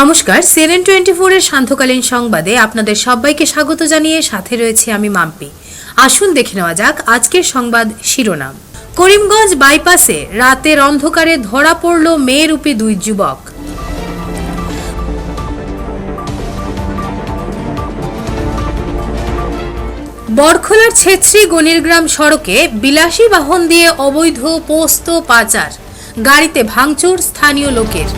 নমস্কার serene twenty ফোরের সান্ধ্যকালীন সংবাদে আপনাদের সবাইকে স্বাগত জানিয়ে সাথে রয়েছে আমি মাম্পি। আসুন দেখে নেওয়া যাক আজকের সংবাদ শিরোনাম। করিমগঞ্জ বাইপাসে রাতের অন্ধকারে ধরা পড়ল মেয়েরূপী দুই যুবক। বরখোলার ছেত্রী গণিরগ্রাম সড়কে বিলাসী বাহন দিয়ে অবৈধ পোস্ত পাচার। গাড়িতে ভাঙচুর স্থানীয় লোকের।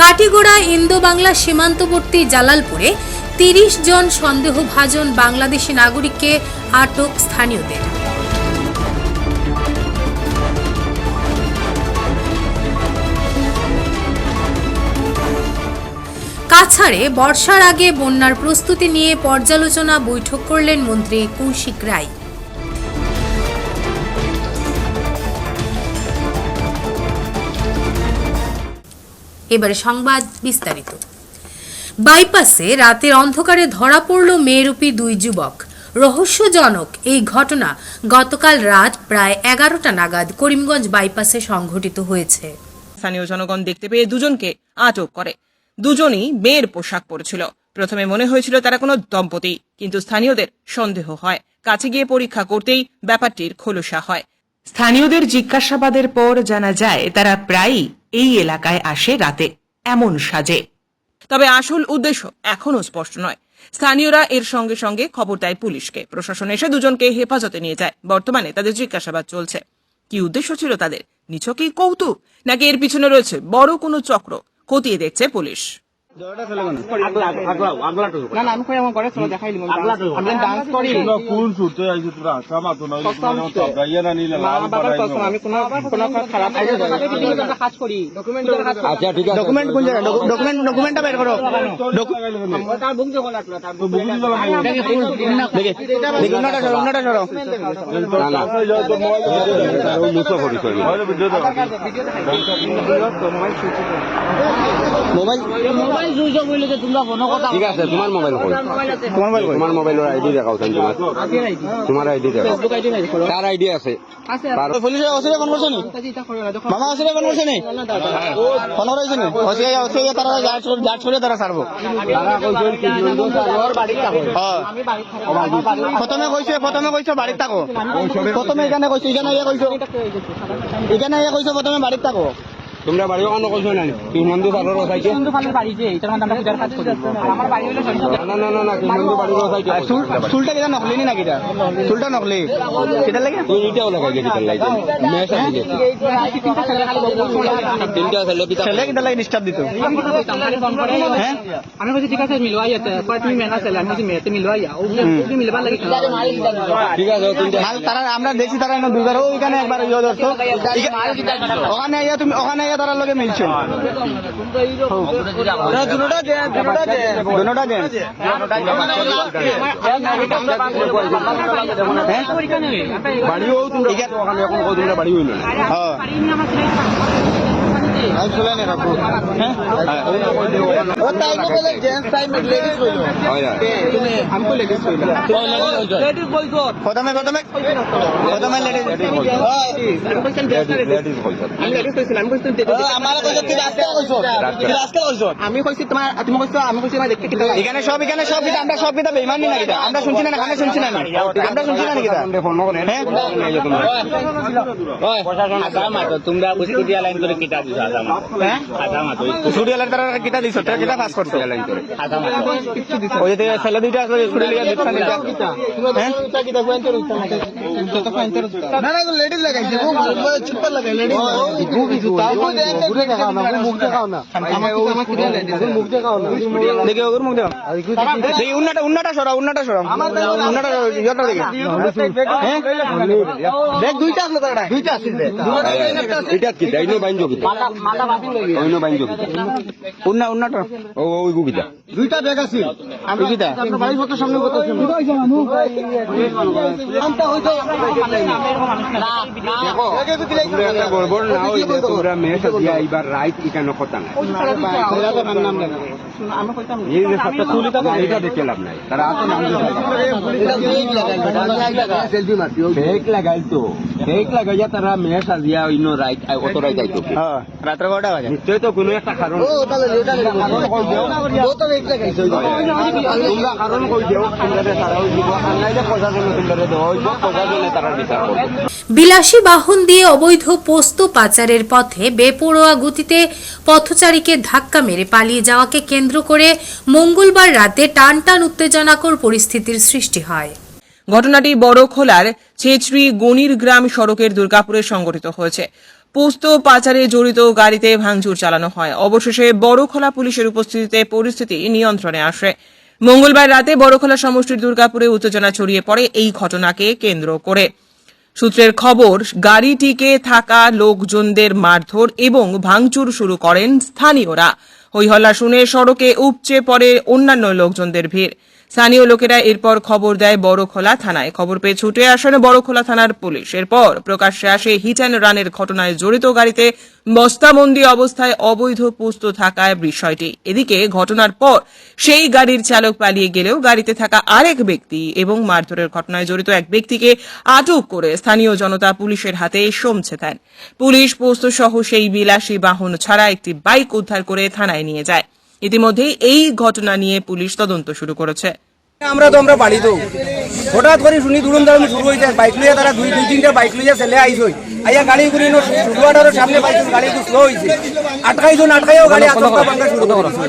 কাটিগোড়া ইন্দো বাংলা সীমান্তবর্তী জালালপুরে তিরিশ জন সন্দেহভাজন বাংলাদেশি নাগরিককে আটক স্থানীয়দের। কাছাড়ে বর্ষার আগে বন্যার প্রস্তুতি নিয়ে পর্যালোচনা বৈঠক করলেন মন্ত্রী কৌশিক রায়। এবারে সংবাদ বিস্তারিত। বাইপাসে রাতের অন্ধকারে ধরা পড়ল মেয়েরূপী দুই যুবক। রহস্যজনক এই ঘটনা গতকাল রাত প্রায় এগারোটা নাগাদ করিমগঞ্জ বাইপাসে সংঘটিত হয়েছে। স্থানীয় জনগণ দেখতে পেয়ে দুজনকে আটক করে। দুজনই মেয়ের পোশাক পরেছিল। প্রথমে মনে হয়েছিল তারা কোনো দম্পতি কিন্তু স্থানীয়দের সন্দেহ হয়। কাছে গিয়ে পরীক্ষা করতেই ব্যাপারটির খোলসা হয়। স্থানীয়দের জিজ্ঞাসাবাদের পর জানা যায় তারা প্রায়ই এই এলাকায় আসে রাতে এমন সাজে। তবে আসল উদ্দেশ্য এখনও স্পষ্ট নয়। স্থানীয়রা এর সঙ্গে সঙ্গে খবর দেয় পুলিশকে। প্রশাসন এসে দুজনকে হেফাজতে নিয়ে যায়। বর্তমানে তাদের জিজ্ঞাসাবাদ চলছে। কি উদ্দেশ্য ছিল তাদের? নিছকেই কৌতুক? নাকি এর পিছনে রয়েছে বড় কোনো চক্র? খতিয়ে দেখছে পুলিশ। না না আমি কই আমার ঘরে চলো দেখাই দিম আমি ডান্স করি। তোমরা কোন ছুটতে আইছো তোরা কামা তো নাই তোমরা না নিলে মা বাবার কসম আমি কোনো কোনো খারাপ কাজ করি। ডকুমেন্ট আচ্ছা মোবাইল ঠিক আছে মোবাইল কই মোবাইল আইডি দেখাও আইডি দেখাও আইডি আছে ফোন নি মামা ফোন নি ফোন নি হ্যাঁ। প্রথমে কইছে প্রথমে কইছে বাড়িত থাকো প্রথমে এখানে কইছে এখানে ইয়ে কইছো এখানে ইয়ে কইছো প্রথমে বাড়িত থাকো তোমরা বাড়ি ওখানে কইছো না কি মন্দির পারো রসাইছে না না না না কি মন্দির বাড়ি চুলটা কেটা নকলি নি নাকি চুলটা নকলি। কেটা লাগে? তুই ইটাও লাগাই গেছি তার লাগে। মেসা দিকে তিনটা ছেলে পিতা। ছেলে কেটা লাগে ডিস্টার্ব দিত। হ্যাঁ? আমি কৈছো ঠিক আছে তুমি মেনা চালে আমি কৈছো মেয়াতে মিলোৱাই ইয়া তুমি মিলবা লাগি ঠিক আছে তিনটা তারা আমরা দেখছি তারা দুইবার। ওইখানে একবার ইয়ে ধরছো ওখানে তুমি ওখানে তারা লগে মিলছে। দুটোটা দে দুটোটা দে দুটোটা দে বাড়িও তোমরা এখন বাড়ি হইল? প্রথমে প্রথমে প্রথমে আমি কইছো সব এখানে সব কিতা আমরা সব কিতা বেইমানি না কিতা আমরা শুনছি না আমরা শুনছি না আমরা শুনছি না কিতা হ্যাঁ তোমরা দিয়া লাইন করে কিটা দিছো হ্যাঁ স্টুডিও লাইন তারা কিতা দিছো কিতা পাস করছ ওই যে ছেলে দুইটা আসলে স্টুডিও লিগা দিতা দিতা হ্যাঁ না না লেডিস লাগাইছে ও চিপর লাগাই লেডিস মুখ দেখাও না মুখ দেখাও না দেখে ওর মুখ দেখাও দেখি উন্নাটা উন্নাটা সরাও উন্নাটা সরাও উন্নাটা ইয়েটা দেখি হ্যাঁ দেখ দুইটা আসলো তারা দুইটা আসছে এটা কি দাইনো বাইন অন্য বাইন যোগ উন্না উন্নাটা? ও ওই গুবিদা। দুইটা ব্যাগ আছে। আমি বাড়ির কত সামনে কত তোমরা একটা গড়বড় না হইলে তোমরা মেয়ে সাজিয়া এইবার রাইট ইকানো কথা নাই। এই যে সবটা তুলি তো এটা দেখে লাভ নাই। তারা নাম তো। লাগাইয়া তারা মেয়ে সাজিয়া অন্য রাইট অত রাইট আইতো রাত্রে কটা বাজে নিশ্চয় তো কোনো একটা কারণ তোমরা কারণ কই দেও তোমরা তারা ওই দিব আর নাইলে প্রশাসনে তোমরা দেওয়া হইব প্রশাসনে তারা বিচার করবে বিলাসী বাহন দিয়ে অবৈধ পোস্ত পাচারের পথে বেপরোয়া গতিতে পথচারীকে ধাক্কা মেরে পালিয়ে যাওয়াকে কেন্দ্র করে মঙ্গলবার রাতে টানটান উত্তেজনাকর পরিস্থিতির সৃষ্টি হয় ঘটনাটি বড়খোলার ছেচড়ি গনির গ্রাম সড়কের দুর্গাপুরে সংঘটিত হয়েছে। পোস্ত পাচারে জড়িত গাড়িতে ভাঙচুর চালানো হয়। অবশেষে বড়খোলা পুলিশের উপস্থিতিতে পরিস্থিতি নিয়ন্ত্রণে আসে। মঙ্গলবার রাতে বড়খোলা সমষ্টির দুর্গাপুরে উত্তেজনা ছড়িয়ে পড়ে এই ঘটনাকে কেন্দ্র করে। সূত্রের খবর, গাড়িটিকে থাকা লোকজনদের মারধর এবং ভাঙচুর শুরু করেন স্থানীয়রা। হইহল্লা শুনে সড়কে উপচে পড়ে অন্যান্য লোকজনদের ভিড়। স্থানীয় লোকেরা এরপর খবর দেয় বড়খোলা থানায়। খবর পেয়ে ছুটে আসেন বড়খোলা থানার পুলিশ। এরপর প্রকাশ্যে আসে হিট অ্যান্ড রানের ঘটনায় জড়িত গাড়িতে বস্তাবন্দি অবস্থায় অবৈধ পোস্ত থাকায় বিষয়টি। এদিকে ঘটনার পর সেই গাড়ির চালক পালিয়ে গেলেও গাড়িতে থাকা আরেক ব্যক্তি এবং মারধরের ঘটনায় জড়িত এক ব্যক্তিকে আটক করে স্থানীয় জনতা পুলিশের হাতে সমছে দেন পুলিশ পোস্ত সহ সেই বিলাসী বাহন ছাড়া একটি বাইক উদ্ধার করে থানায় নিয়ে যায়। ইতিমধ্যে এই ঘটনা নিয়ে পুলিশ তদন্ত শুরু করেছে। আমরা তো আমরা বাড়ি তো হঠাৎ করে শুনি দুরুম দারুম শুরু হয়েছে বাইক লইয়া তারা দুই দুই তিনটা বাইক লইয়া ছেলে আইস হই আইয়া গাড়ি ঘুরি নো শুরুয়াটারও সামনে বাইক গাড়ি তো স্লো হয়েছে আটকাইজন আটকাইও গাড়ি আচমকা ভাঙ্গা শুরু করছে।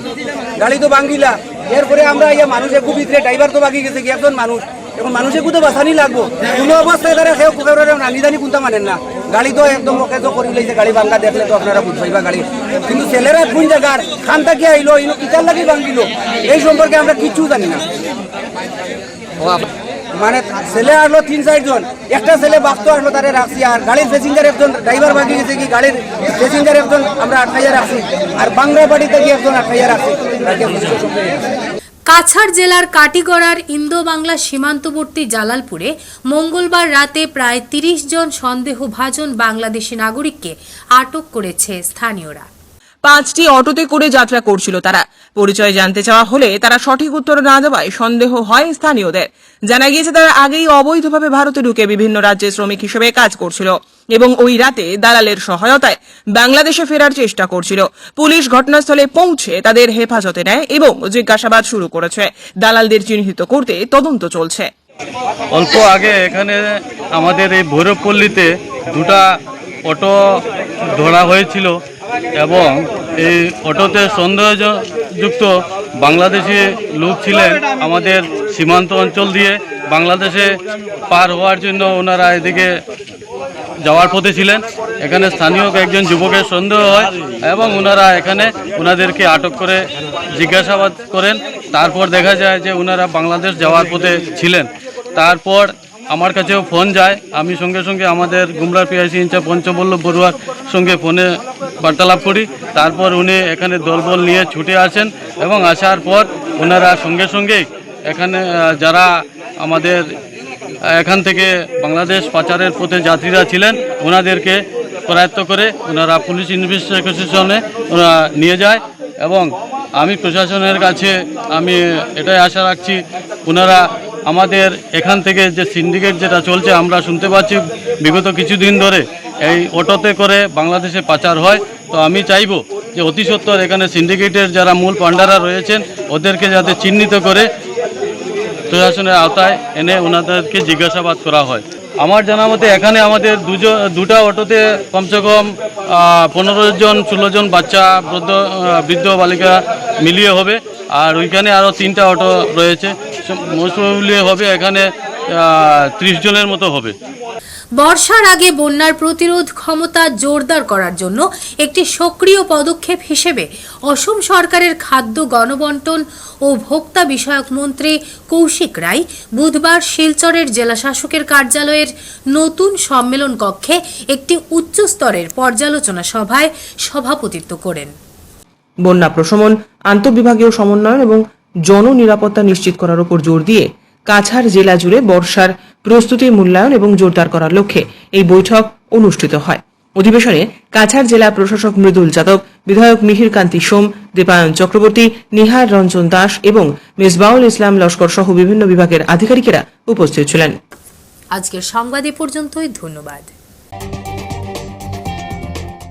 গাড়ি তো ভাঙ্গিলা। এরপরে আমরা ইয়া মানুষ একু ভিতরে ড্রাইভার তো বাকি গেছে কি একজন মানুষ। এখন মানুষ একু তো বাঁচানি লাগবো। কোনো অবস্থায় তারা সেও কুকারে নানি দানি কোনটা মানেন না। গাড়ি তো একদম তো করে লইছে, গাড়ি ভাঙ্গা দেখলে তো আপনারা বুঝবাইবা গাড়ি। কিন্তু ছেলেরা কোন জায়গার খান থাকি আইলো ইনো কিতার লাগি ভাঙ্গিল এই সম্পর্কে আমরা কিচ্ছু জানি না। মানে ছেলে আসলো তিন চারজন একটা ছেলে বাপতো আসলো তারে রাখছি, আর গাড়ির প্যাসেঞ্জার একজন ড্রাইভার বাকি গেছে কি, গাড়ির প্যাসেঞ্জার একজন আমরা আটকাইয়া রাখছি। আর বাংলা বাড়ি থেকে একজন আটকাইয়া রাখছি। কাছাড় জেলার কাটিগড়ার ইন্দো বাংলা সীমান্তবর্তী জালালপুরে মঙ্গলবার রাতে প্রায় তিরিশ জন সন্দেহভাজন বাংলাদেশি নাগরিককে আটক করেছে স্থানীয়রা। পাঁচটি অটোতে করে যাত্রা করছিল তারা। পরিচয় জানতে চাওয়া হলে তারা সঠিক উত্তর না দেওয়ায় সন্দেহ হয় স্থানীয়দের। জানা গিয়েছে তারা আগেই অবৈধভাবে ভারতে ঢুকে বিভিন্ন রাজ্যে শ্রমিক হিসেবে কাজ করছিল এবং ওই রাতে দালালের সহায়তায় বাংলাদেশে ফেরার চেষ্টা করছিল। পুলিশ ঘটনাস্থলে পৌঁছে তাদের হেফাজতে নেয় এবং জিজ্ঞাসাবাদ শুরু করেছে। দালালদের চিহ্নিত করতে তদন্ত চলছে। অল্প আগে এখানে আমাদের এই ভৈরবপল্লীতে দুটা অটো ধরা হয়েছিল। এবং এই অটোতে সন্দেহযুক্ত বাংলাদেশি লোক ছিলেন আমাদের সীমান্ত অঞ্চল দিয়ে বাংলাদেশে পার হওয়ার জন্য ওনারা এদিকে যাওয়ার পথে ছিলেন। এখানে স্থানীয় একজন যুবকের সন্দেহ হয় এবং ওনারা এখানে ওনাদেরকে আটক করে জিজ্ঞাসাবাদ করেন। তারপর দেখা যায় যে ওনারা বাংলাদেশ যাওয়ার পথে ছিলেন। তারপর আমার কাছেও ফোন যায়। আমি সঙ্গে সঙ্গে আমাদের গুমরা পিআইসি ইনচার্জ পঞ্চবল্লভ বড়ুয়ার সঙ্গে ফোনে বার্তালাপ করি। তারপর উনি এখানে দলবল নিয়ে ছুটে আসেন এবং আসার পর ওনারা সঙ্গে সঙ্গে এখানে যারা আমাদের এখান থেকে বাংলাদেশ পাচারের পথে যাত্রীরা ছিলেন ওনাদেরকে করায়ত্ত করে ওনারা পুলিশ ইনভেস্টিগেশনে ওরা নিয়ে যায় এবং আমি প্রশাসনের কাছে আমি এটাই আশা রাখছি ওনারা আমাদের এখান থেকে যে সিন্ডিকেট যেটা চলছে, আমরা শুনতে পাচ্ছি। বিগত কিছুদিন ধরে এই অটোতে করে বাংলাদেশে পাচার হয়। তো আমি চাইব যে অতি সত্বর এখানে সিন্ডিকেটের যারা মূল পান্ডারা রয়েছেন, ওদেরকে যাতে চিহ্নিত করে প্রশাসনের আওতায় এনে ওনাদেরকে জিজ্ঞাসাবাদ করা হয়। আমার জানা মতে এখানে আমাদের দুজন দুটা অটোতে কমসে কম পনেরো জন, ষোলো জন বাচ্চা, বৃদ্ধ বৃদ্ধ বালিকা মিলিয়ে হবে। আর ওইখানে আরও তিনটা অটো রয়েছে। মোস্ট হবে এখানে ত্রিশ জনের মতো হবে। বর্ষার আগে বন্যার প্রতিরোধ ক্ষমতা জোরদার করার জন্য একটি সক্রিয় পদক্ষেপ হিসেবে অসম সরকারের খাদ্য গণবন্টন ও ভোক্তা বিষয়ক মন্ত্রী কৌশিক রায় বুধবার শিলচরের জেলাশাসকের কার্যালয়ের নতুন সম্মেলন কক্ষে একটি উচ্চস্তরের পর্যালোচনা সভায় সভাপতিত্ব করেন। বন্যা প্রশমন, আন্তঃবিভাগীয় সমন্বয়ন এবং জন নিরাপত্তা নিশ্চিত করার উপর জোর দিয়ে কাছাড় জেলা জুড়ে বর্ষার প্রস্তুতি মূল্যায়ন এবং জোরদার করার লক্ষ্যে এই বৈঠক অনুষ্ঠিত হয়। অধিবেশনে কাছাড় জেলা প্রশাসক মৃদুল যাদব, বিধায়ক মিহির কান্তি সোম দীপায়ন চক্রবর্তী, নিহার রঞ্জন দাস এবং মেজবাউল ইসলাম লস্কর সহ বিভিন্ন বিভাগের আধিকারিকেরা উপস্থিত ছিলেন। আজকের সংবাদ পর্যন্তই, ধন্যবাদ।